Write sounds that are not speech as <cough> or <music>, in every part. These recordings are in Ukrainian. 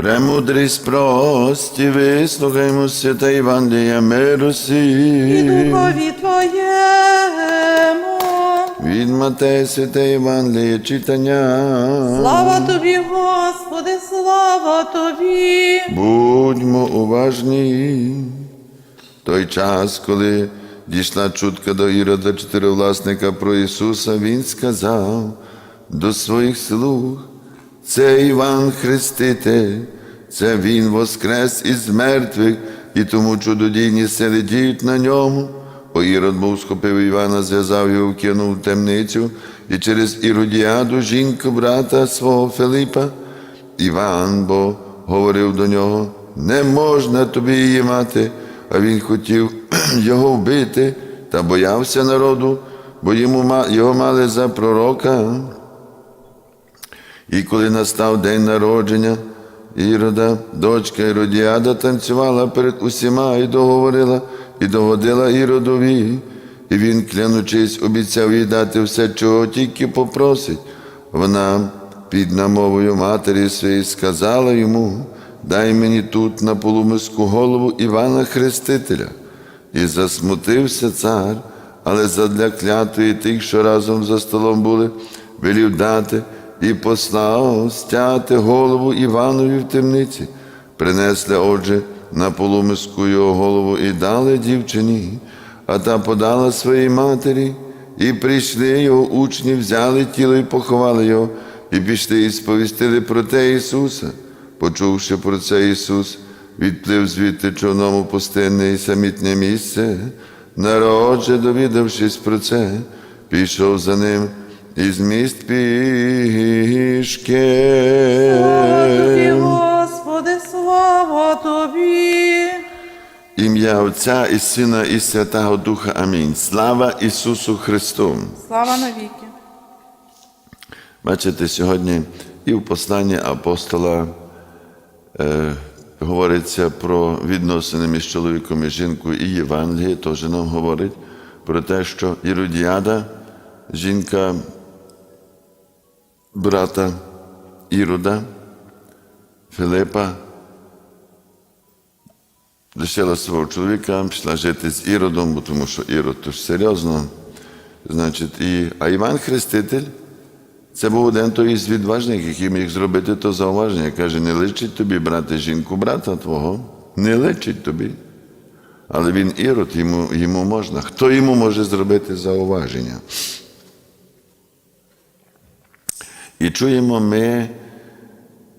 Премудрість прості, вислухаймо святе Євангелія миру і духові Твоєму. Від Матея святе Євангеліє читання. Слава Тобі, Господи, слава Тобі. Будьмо уважні. Той час, коли дійшла чутка до Ірода чотиривласника про Ісуса, Він сказав до своїх слуг, це Іван Хреститель, це Він воскрес із мертвих, і тому чудодійні сили діють на ньому. Бо Ірод був схопив Івана, зв'язав його, вкинув в темницю, і через Іродіаду жінку брата свого Филипа, Іван бо говорив до нього, не можна тобі її мати, а він хотів <clears throat> його вбити та боявся народу, бо йому, його мали за пророка. І коли настав день народження Ірода, дочка Іродіада танцювала перед усіма і договорила, і догодила Іродові. І він, клянучись, обіцяв їй дати все, чого тільки попросить. Вона під намовою матері своєї сказала йому, дай мені тут на полумиску голову Івана Хрестителя. І засмутився цар, але задля клятої тих, що разом за столом були, велів дати і послав стяти голову Іванові в темниці. Принесли, отже, на полумиску його голову і дали дівчині, а та подала своїй матері, і прийшли його учні, взяли тіло і поховали його, і пішли і сповістили про те Ісуса. Почувши про це Ісус, відплив звідти човном у пустинне і самітне місце, народ же, довідавшись про це, пішов за ним із міст пішки. Слава Тобі, Господи, слава Тобі. Ім'я Отця і Сина, і Святого Духа. Амінь. Слава Ісусу Христу! Слава навіки. Бачите, сьогодні і в посланні апостола е, говориться про відносини між чоловіком і жінкою, і Євангеліє теж нам говорить про те, що Іродіада, жінка брата Ірода, Филипа, лишила свого чоловіка, пішла жити з Іродом, бо тому що Ірод то ж серйозно. Значить, і, а Іван Хреститель це був один той із відважних, який міг зробити то зауваження. Каже, не личить тобі брати жінку брата твого, не личить тобі. Але він ірод, йому, йому можна. Хто йому може зробити зауваження? І чуємо ми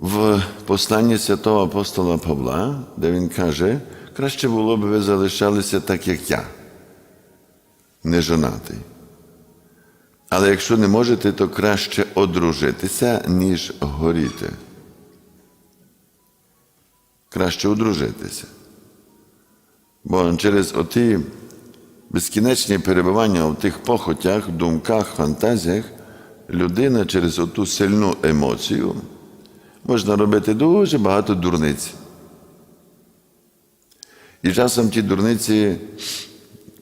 в посланні святого апостола Павла, де він каже, краще було б ви залишалися так, як я, не жонатий. Але якщо не можете, то краще одружитися, ніж горіти. Краще одружитися. Бо через оті безкінечні перебування в тих похотях, думках, фантазіях, людина через оту сильну емоцію можна робити дуже багато дурниць. І часом ті дурниці,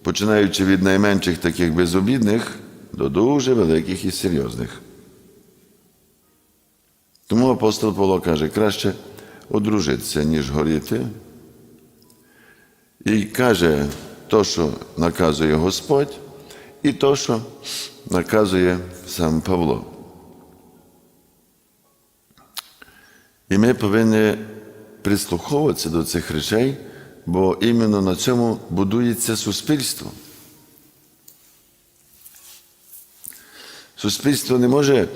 починаючи від найменших таких безобідних, до дуже великих і серйозних. Тому апостол Павло каже, краще одружитися, ніж горіти. І каже то, що наказує Господь, і то, що наказує сам Павло. І ми повинні прислуховуватися до цих речей, бо іменно на цьому будується суспільство. Суспільство не може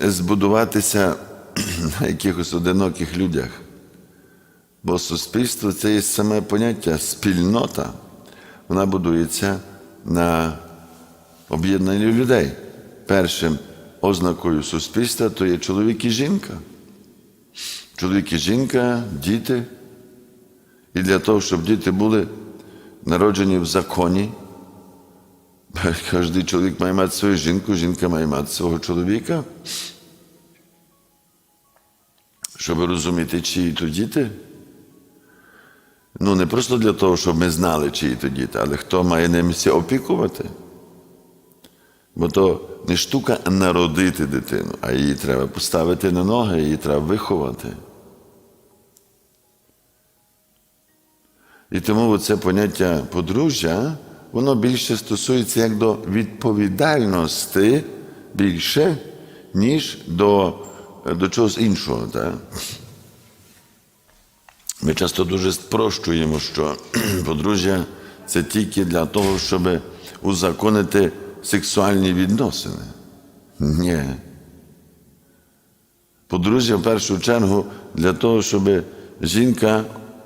збудуватися <clears throat> на якихось одиноких людях, бо суспільство це є саме поняття спільнота, вона будується на об'єднанні людей. Першим ознакою суспільства то є чоловік і жінка. Чоловік і жінка, діти. І для того, щоб діти були народжені в законі, <laughs> Кожен чоловік має мати свою жінку, жінка має мати свого чоловіка. Щоб розуміти, чиї то діти. Ну, не просто для того, щоб ми знали, чиї то діти, але хто має ними опікувати. Бо то не штука народити дитину, а її треба поставити на ноги, її треба виховати. І тому це поняття подружжя, воно більше стосується як до відповідальності більше, ніж до, до чогось іншого. Так? Ми часто дуже спрощуємо, що <clears throat> подружжя це тільки для того, щоб узаконити сексуальні відносини. Ні. Подружжя в першу чергу для того, щоб жінка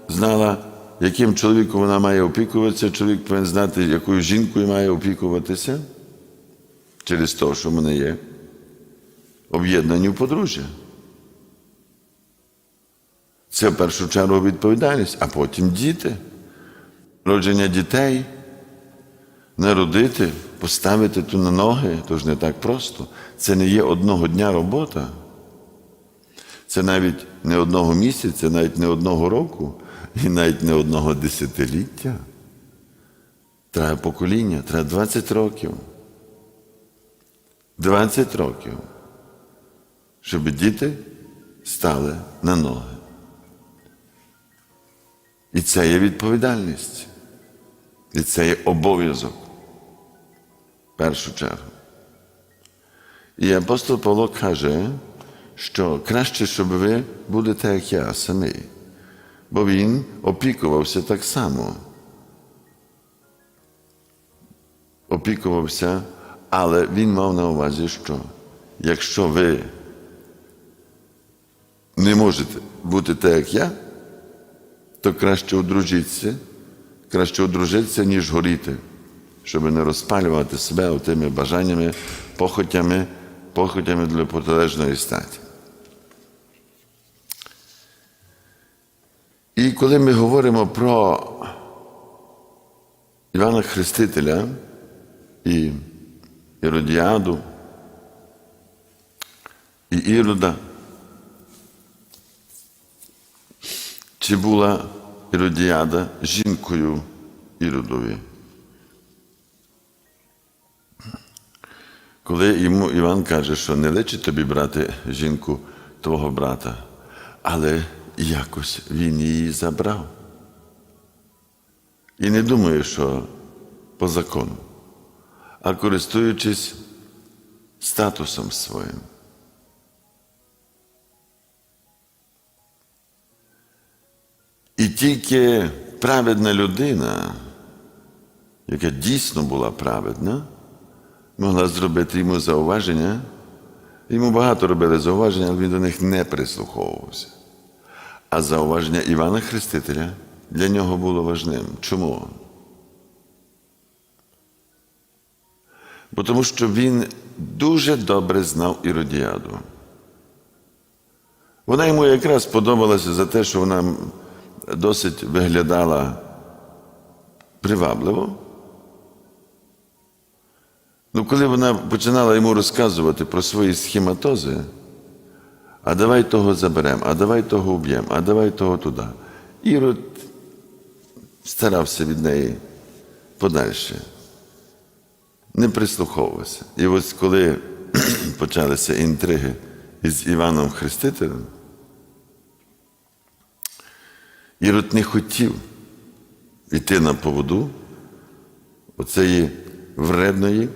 знала, яким чоловіком вона має опікуватися, чоловік повинен знати, якою жінкою має опікуватися через те, що вони є об'єднані в подружжя. Це в першу чергу відповідальність, а потім діти. Родження дітей, народити, поставити ту на ноги, то ж не так просто. Це не є одного дня робота. Це навіть не одного місяця, навіть не одного року і навіть не одного десятиліття. Треба покоління, треба 20 років. 20 років, щоб діти стали на ноги. І це є відповідальність. І це є обов'язок. Першу чергу. І апостол Павло каже, що краще, щоб ви були так, як я самий. Бо він опікувався так само. Опікувався, але він мав на увазі, що якщо ви не можете бути так, як я, то краще одружитися, краще одружитися, ніж горіти, щоб не розпалювати себе тими бажаннями, похотями, похотями для протилежної статі. І коли ми говоримо про Івана Хрестителя і Іродіаду, і Ірода, чи була Іродіада жінкою Іродові? Коли йому Іван каже, що не личить тобі брати жінку твого брата, але якось він її забрав. І не думаю, що по закону, а користуючись статусом своїм. І тільки праведна людина, яка дійсно була праведна, могла зробити йому зауваження. Йому багато робили зауваження, але він до них не прислуховувався. А зауваження Івана Хрестителя для нього було важним. Чому? Бо тому що він дуже добре знав Іродіаду. Вона йому якраз сподобалася за те, що вона досить виглядала привабливо. Ну, коли вона починала йому розказувати про свої схематози, а давай того заберемо, а давай того вб'ємо, а давай того туди. Ірод старався від неї подальше, не прислуховувався. І ось коли <clears throat> почалися інтриги із Іваном Хрестителем, Ірод не хотів йти на поводу оцеї вредної,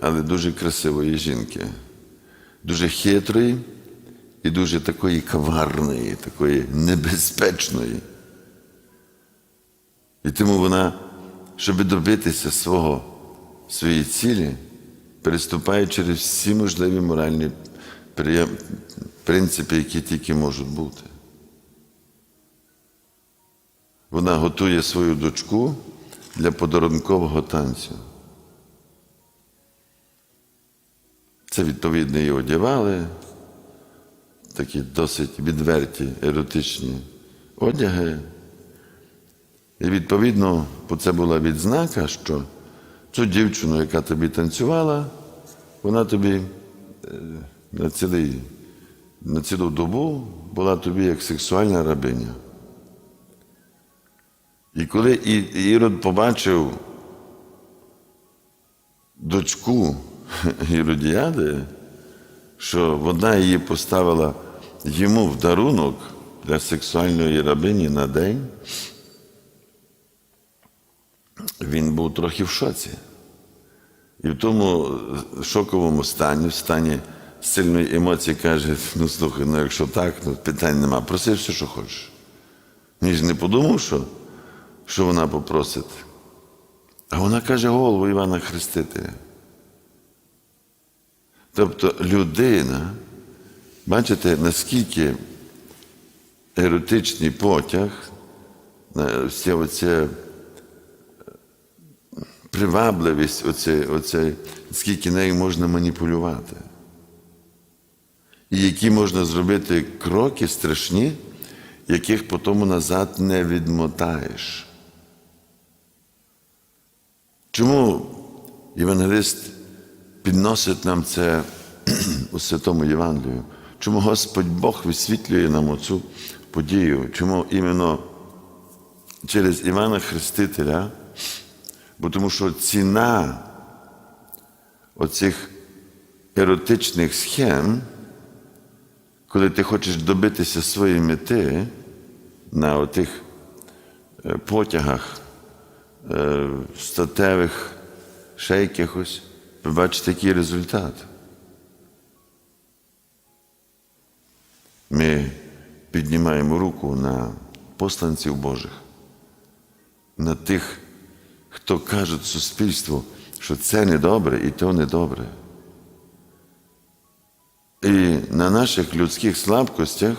але дуже красивої жінки, дуже хитрої і дуже такої каварної, такої небезпечної. І тому вона, щоб добитися свого, своєї цілі, переступає через всі можливі моральні принципи, які тільки можуть бути. Вона готує свою дочку для подарункового танцю. Це відповідно її одягали, такі досить відверті еротичні одяги. І відповідно, це була відзнака, що цю дівчину, яка тобі танцювала, вона тобі е, на, цілий, на цілу добу була тобі як сексуальна рабиня. І коли Ірод побачив дочку <laughs> Іродіади, що вона її поставила йому в дарунок для сексуальної рабині на день, він був трохи в шоці. І в тому шоковому стані, в стані сильної емоції, каже: ну слухай, ну якщо так, ну питань нема, проси все, що хочеш. Він ж не подумав, що, що вона попросить. А вона каже голову Івана Хрестителя. Тобто людина, бачите, наскільки еротичний потяг, е, вся оця привабливість, оце, оце, скільки нею можна маніпулювати. І які можна зробити кроки страшні, яких потім назад не відмотаєш. Чому євангелист підносить нам це <clears throat> у Святому Євангелію? Чому Господь Бог висвітлює нам оцю подію? Чому іменно через Івана Хрестителя? Бо тому що ціна оцих еротичних схем, коли ти хочеш добитися своєї мети на отих е, потягах е, статевих, ще якихось, ви бачите, який результат. Ми піднімаємо руку на посланців Божих, на тих, хто каже суспільству, що це недобре і то недобре. І на наших людських слабкостях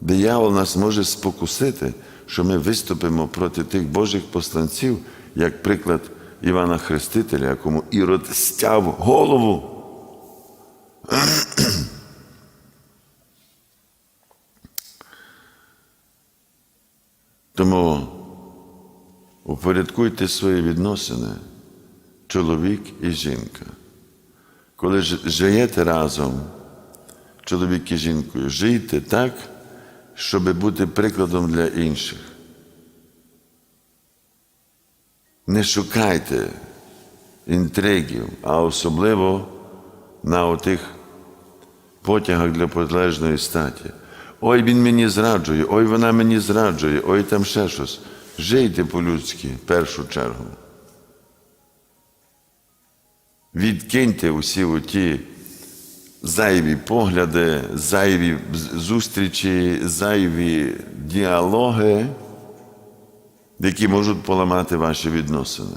диявол нас може спокусити, що ми виступимо проти тих Божих посланців, як приклад Івана Хрестителя, якому Ірод стяв голову. Тому упорядкуйте свої відносини, чоловік і жінка. Коли живете разом, чоловік і жінкою, жийте так, щоб бути прикладом для інших. Не шукайте інтригів, а особливо на отих потягах для протилежної статі. Ой, він мені зраджує, ой, вона мені зраджує, ой, там ще щось. Жийте по-людськи в першу чергу. Відкиньте усі оті зайві погляди, зайві зустрічі, зайві діалоги, які можуть поламати ваші відносини.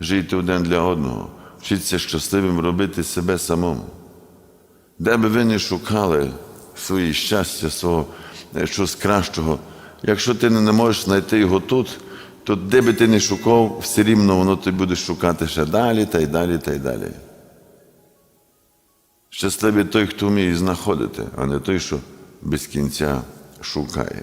Жийте один для одного, вчіться щасливим робити себе самому. Де би ви не шукали своє щастя, свого е, щось кращого, якщо ти не можеш знайти його тут, то де би ти не шукав, все рівно воно ти будеш шукати ще далі, та й далі, та й далі. Щасливий той, хто вміє знаходити, а не той, що без кінця шукає.